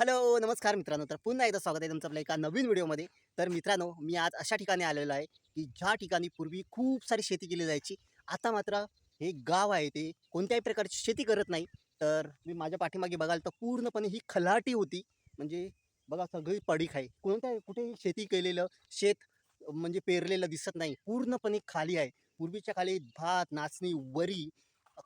Hello नमस्कार मित्रांनो. तर पुन्हा एकदा स्वागत आहे तुमचं आपल्या एका नवीन व्हिडिओमध्ये. तर मित्रांनो मी आज अशा ठिकाणी आलेलो आहे की ज्या ठिकाणी पूर्वी खूप सारी शेती केली जायची आता मात्र हे गाव आहे ते कोणत्याही प्रकारची शेती करत नाही. तर मी माझ्या पाठीमागे बघाल तर पूर्णपणे ही खलाटी होती. म्हणजे बघा सगळी पडीक आहे. कोणत्या कुठेही शेती केलेलं शेत म्हणजे पेरलेलं दिसत नाही. पूर्णपणे खाली आहे. पूर्वीच्या खाली भात नाचणी वरी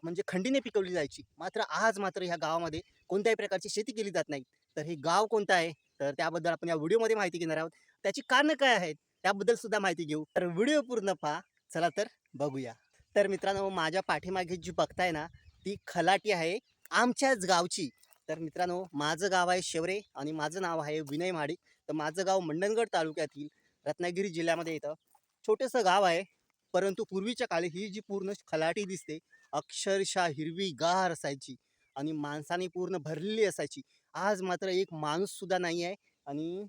म्हणजे खंडीने पिकवली जायची. मात्र आज मात्र ह्या गावामध्ये कोणत्याही प्रकारची शेती केली जात नाही. तर हे गाव कोणतं आहे? तर त्याबद्दल आपण या व्हिडिओमध्ये माहिती घेणार आहोत. त्याची कारणं काय आहेत? त्याबद्दल सुद्धा माहिती घेऊ. तर व्हिडिओ पूर्ण पहा. चला तर बघूया. तर मित्रांनो माझ्या पाठीमागे जी बघताय ना ती खलाटी आहे आमच्याच गावची. तर मित्रांनो माझं गाव आहे शेवरे आणि माझं नाव आहे विनय महाडिक तर माझं गाव मंडणगड तालुक्यातील रत्नागिरी जिल्ह्यामध्ये येतं. छोटंसं गाव आहे. परंतु पूर्वीच्या काळी ही जी पूर्ण खलाटी दिसते अक्षरशः हिरवी गार असायची आणि माणसाने पूर्ण भरलेली असायची. आज मात्र एक माणूससुद्धा नाही आहे आणि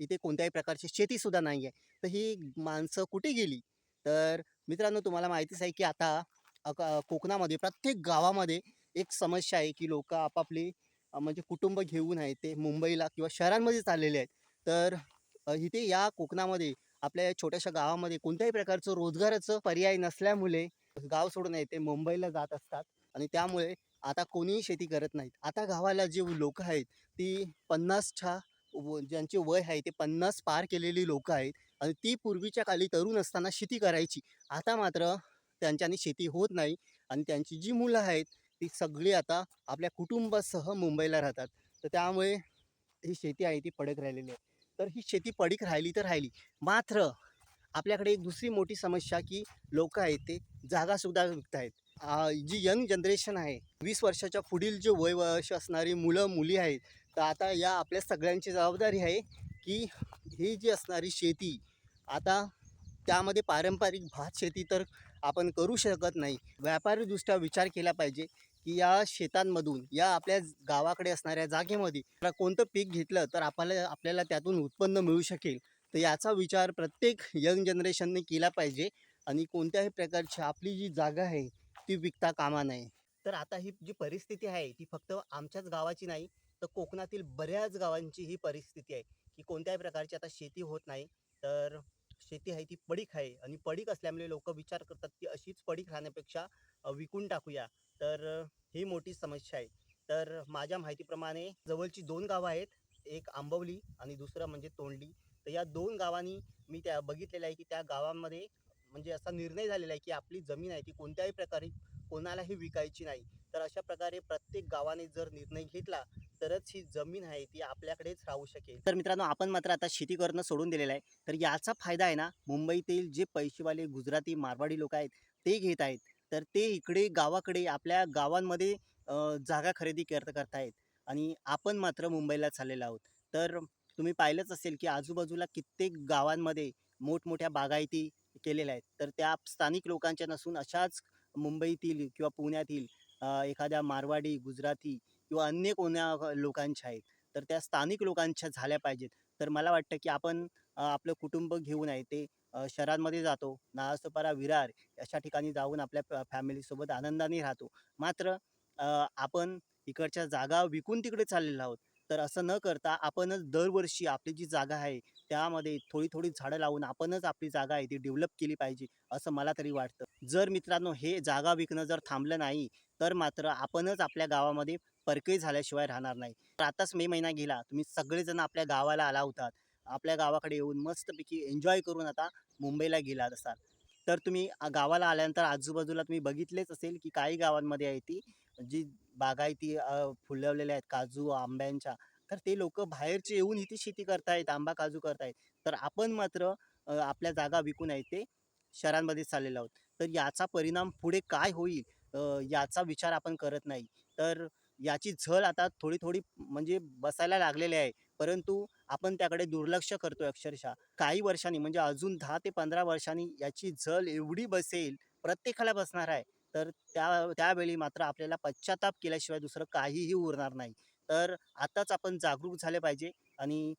इथे कोणत्याही प्रकारची शेतीसुद्धा नाही आहे तर ही माणसं कुठे गेली? तर मित्रांनो तुम्हाला माहितीच आहे की आता अक- कोकणामध्ये प्रत्येक गावामध्ये एक समस्या आहे की लोक आपापले म्हणजे कुटुंब घेऊन आहे ते मुंबईला किंवा शहरांमध्ये चाललेले आहेत. तर इथे या कोकणामध्ये आपल्या छोट्याशा गावामध्ये कोणत्याही प्रकारचं रोजगाराचं पर्याय नसल्यामुळे गाव सोडून येते मुंबईला जात असतात आणि त्यामुळे आता कोणीही शेती करत नाहीत. आता गावाला जे लोक आहेत ती पन्नासच्या व ज्यांचे वय आहे ते पन्नास पार केलेली लोक आहेत आणि ती पूर्वीच्या काली तरुण असताना शेती करायची. आता मात्र त्यांच्यानी शेती होत नाही आणि त्यांची जी मुलं आहेत ती सगळी आता आपल्या कुटुंबासह मुंबईला राहतात. तर त्यामुळे ही शेती आहे ती पडक राहिलेली आहे. तर ही शेती पडीक राहिली तर राहिली. मात्र आपल्याकडे एक दुसरी मोठी समस्या की लोक आहेत ते जागासुद्धा विकत आहेत जी यंग जनरेशन आहे वीस वर्षाच्या पुढील जे वय वर्ष असणारी मुलं मुली आहेत तर आता या आपल्या सगळ्यांची जबाबदारी आहे की ही जी असणारी शेती आता त्यामध्ये पारंपरिक भात शेती तर आपण करू शकत नाही. व्यापारीदृष्ट्या विचार केला पाहिजे की या शेतांमधून या आपल्या गावाकडे असणाऱ्या जागेमध्ये कोणतं पीक घेतलं तर आपल्याला आपल्याला त्यातून उत्पन्न मिळू शकेल. तर याचा विचार प्रत्येक यंग जनरेशनने केला पाहिजे आणि कोणत्याही प्रकारची आपली जी जागा आहे ती विकता कामा नये. तर आता ही जी परिस्थिती आहे ती फक्त आमच्याच गावाची नाही तर कोकणातील बऱ्याच गावांची ही परिस्थिती आहे की कोणत्याही प्रकारची आता शेती होत नाही तर शेती आहे ती पडीक आहे आणि पडीक असल्यामुळे लोक विचार करतात की अशीच पडीक राहण्यापेक्षा विकून टाकूया. तर ही मोठी समस्या आहे. तर माझ्या माहितीप्रमाणे जवळची दोन गावं आहेत एक आंबवली आणि दुसरं म्हणजे तोंडली. तर या दोन गावांनी मी त्या बघितलेलं आहे की त्या गावांमध्ये म्हणजे असा निर्णय झालेला आहे की आपली जमीन आहे ती कोणत्याही प्रकारे कोणालाही विकायची नाही. तर अशा प्रकारे प्रत्येक गावाने जर निर्णय घेतला तरच ही जमीन आहे ती आपल्याकडेच राहू शकेल. तर मित्रांनो आपण मात्र आता शेती करणं सोडून दिलेलं आहे. तर याचा फायदा आहे ना मुंबईतील जे पैसेवाले गुजराती मारवाडी लोक आहेत ते घेत आहेत. तर ते इकडे गावाकडे आपल्या गावांमध्ये जागा खरेदी करत करतायत आणि आपण मात्र मुंबईला चाललेलो आहोत. तर तुम्ही पाहिलंच असेल की आजूबाजूला कित्येक गावांमध्ये मोठमोठ्या बागायती केलेल्या आहेत. तर त्या स्थानिक लोकांच्या नसून अशाच मुंबईतील किंवा पुण्यातील एखाद्या मारवाडी गुजराती किंवा अन्य कोण्या लोकांच्या आहेत. तर त्या स्थानिक लोकांच्या झाल्या पाहिजेत. तर मला वाटतं की आपण आपलं कुटुंब घेऊन आहे ते शहरांमध्ये जातो. नासोपारा विरार अशा ठिकाणी जाऊन आपल्या फॅमिलीसोबत आनंदाने राहतो. मात्र आपण इकडच्या जागा विकून तिकडे चाललेलो आहोत. तर असं न करता आपणच दरवर्षी आपली जी जागा आहे त्यामध्ये थोडी थोडी झाडं लावून आपणच आपली जागा आहे ती डेव्हलप केली पाहिजे असं मला तरी वाटतं. जर मित्रांनो हे जागा विकणं जर थांबलं नाही तर मात्र आपणच आपल्या गावामध्ये परकई झाल्याशिवाय राहणार नाही. तर आताच मे महिना गेला तुम्ही सगळेजण आपल्या गावाला आला होतात. आपल्या गावाकडे येऊन मस्तपैकी एन्जॉय करून आता मुंबईला गेलात असाल. तर तुम्ही गावाला आल्यानंतर आजूबाजूला तुम्ही बघितलेच असेल की काही गावांमध्ये आहे ती जी बागायती अ, फुलवलेल्या आहेत काजू आंब्यांच्या. तर ते लोक बाहेरचे येऊन इथे शेती करतायत आंबा काजू करतायत. तर आपण मात्र अ, आपल्या जागा विकून आहे ते शहरांमध्ये चाललेलो आहोत. तर याचा परिणाम पुढे काय होईल अ, याचा विचार आपण करत नाही. तर याची झळ आता थोडी थोडी म्हणजे बसायला लागलेली आहे. परंतु आपण त्याकडे दुर्लक्ष करतोय अक्षरशः. काही वर्षांनी म्हणजे अजून दहा ते पंधरा वर्षांनी याची झळ एवढी बसेल प्रत्येकाला बसणार आहे. तर त्या त्यावेळी मात्र आपल्याला पश्चाताप केल्याशिवाय दुसरं काहीही उरणार नाही. तर आताच आपण जागरूक झाले पाहिजे आणि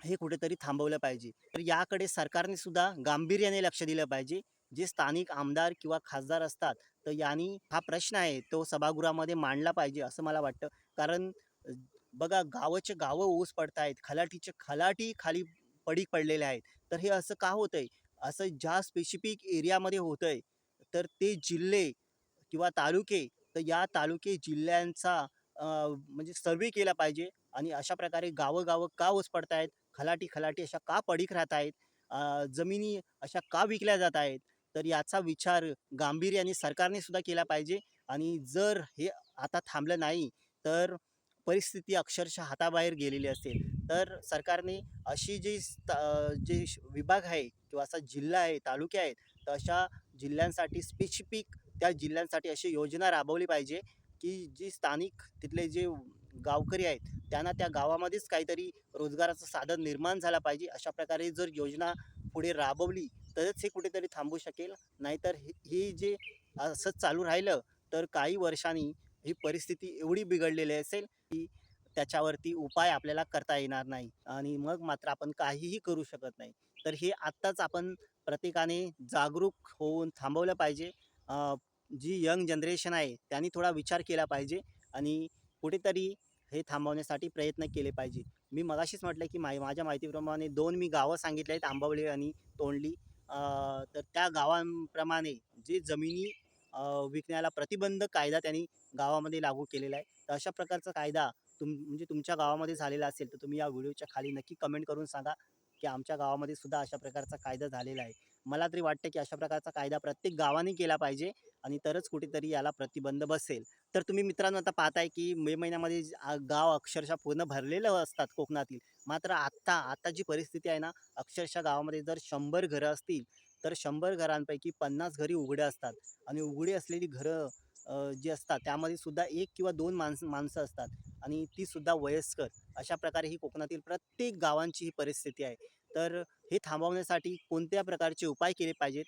हे कुठेतरी थांबवलं पाहिजे. तर याकडे सरकारने सुद्धा गांभीर्याने लक्ष दिलं पाहिजे. जे स्थानिक आमदार किंवा खासदार असतात तर यांनी हा प्रश्न आहे तो सभागृहामध्ये मांडला पाहिजे असं मला वाटतं. कारण बघा गावाचे गावं ओस पडत आहेत खलाटीचे खलाटी खाली पडीक पडलेले आहेत. तर हे असं का होतंय? असं ज्या स्पेसिफिक एरियामध्ये होतंय तर ते जिल्हे किंवा तालुके तर या तालुके जिल्ह्यांचा म्हणजे सर्वे केला पाहिजे. आणि अशा प्रकारे गावं गावं का ओस पडत आहेत खलाटी खलाटी अशा का पडीक राहत आहेत जमिनी अशा का विकल्या जात आहेत तर याचा विचार गांभीर्याने सरकारने सुद्धा केला पाहिजे. आणि जर हे आता थांबलं नाही तर परिस्थिती अक्षरशः हाताबाहेर गेलेली असेल. तर सरकारने अशी जी स्त- जे श- विभाग आहे किंवा असा जिल्हा आहे तालुके आहेत तर अशा जिल्ह्यांसाठी स्पेसिफिक त्या जिल्ह्यांसाठी अशी योजना राबवली पाहिजे की जी स्थानिक तिथले जे गावकरी आहेत त्यांना त्या गावामध्येच काहीतरी रोजगाराचं साधन निर्माण झालं पाहिजे अशा प्रकारे जर योजना पुढे राबवली तरच हे कुठेतरी थांबू शकेल. नाहीतर हे हे जे असंच चालू राहिलं तर काही वर्षांनी ही परिस्थिती एवढी बिघडलेली असेल की त्याच्यावरती उपाय आपल्याला करता येणार नाही. आणि मग मात्र आपण काहीही करू शकत नाही. तर हे आत्ताच आपण प्रत्येकाने जागरूक होऊन थांबवलं पाहिजे. जी यंग जनरेशन आहे त्यांनी थोडा विचार केला पाहिजे आणि कुठेतरी हे थांबवण्यासाठी प्रयत्न केले पाहिजे. मी मगाशीच म्हटलं की मा माझ्या माहितीप्रमाणे दोन मी गावं सांगितले आहेत आंबवली आणि तोंडली. तर त्या गावांप्रमाणे जे जमिनी विकण्याला प्रतिबंध कायदा त्यांनी गावामध्ये लागू केलेला आहे. तर अशा प्रकारचा कायदा तुम म्हणजे तुमच्या गावामध्ये झालेला असेल तर तुम्ही या व्हिडिओच्या खाली नक्की कमेंट करून सांगा. की आमच्या गावामध्ये सुद्धा अशा प्रकारचा कायदा झालेला आहे. मला तरी वाटतं की अशा प्रकारचा कायदा प्रत्येक गावाने केला पाहिजे आणि तरच कुठेतरी याला प्रतिबंध बसेल. तर तुम्ही मित्रांनो आता पाहताय की मे महिन्यामध्ये गाव अक्षरशः पूर्ण भरलेलं असतात कोकणातील. मात्र आत्ता आता जी परिस्थिती आहे ना अक्षरशः गावामध्ये जर शंभर घरं असतील तर शंभर घरांपैकी पन्नास घरी उघडे असतात. आणि उघडी असलेली घरं जे असतात त्यामध्ये सुद्धा एक किंवा दोन माणसं माणसं असतात आणि ती सुद्धा वयस्कर. अशा प्रकारे ही कोकणातील प्रत्येक गावांची ही परिस्थिती आहे. तर हे थांबवण्यासाठी कोणत्या प्रकारचे उपाय केले पाहिजेत?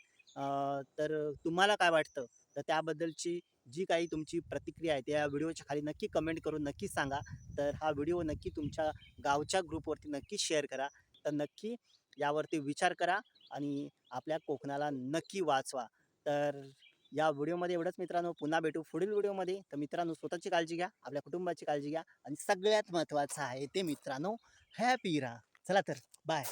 तर तुम्हाला काय वाटतं? तर त्याबद्दलची जी काही तुमची प्रतिक्रिया आहे त्या व्हिडिओच्या खाली नक्की कमेंट करून नक्की सांगा. तर हा व्हिडिओ नक्की तुमच्या गावच्या ग्रुपवरती नक्की शेअर करा. तर नक्की यावरती विचार करा आणि आपल्या कोकणाला नक्की वाचवा. तर या व्हिडिओमध्ये एवढंच मित्रांनो. पुन्हा भेटू पुढील व्हिडिओमध्ये. तर मित्रांनो स्वतःची काळजी घ्या आपल्या कुटुंबाची काळजी घ्या आणि सगळ्यात महत्त्वाचं आहे ते मित्रांनो हॅपी राहा. चला तर बाय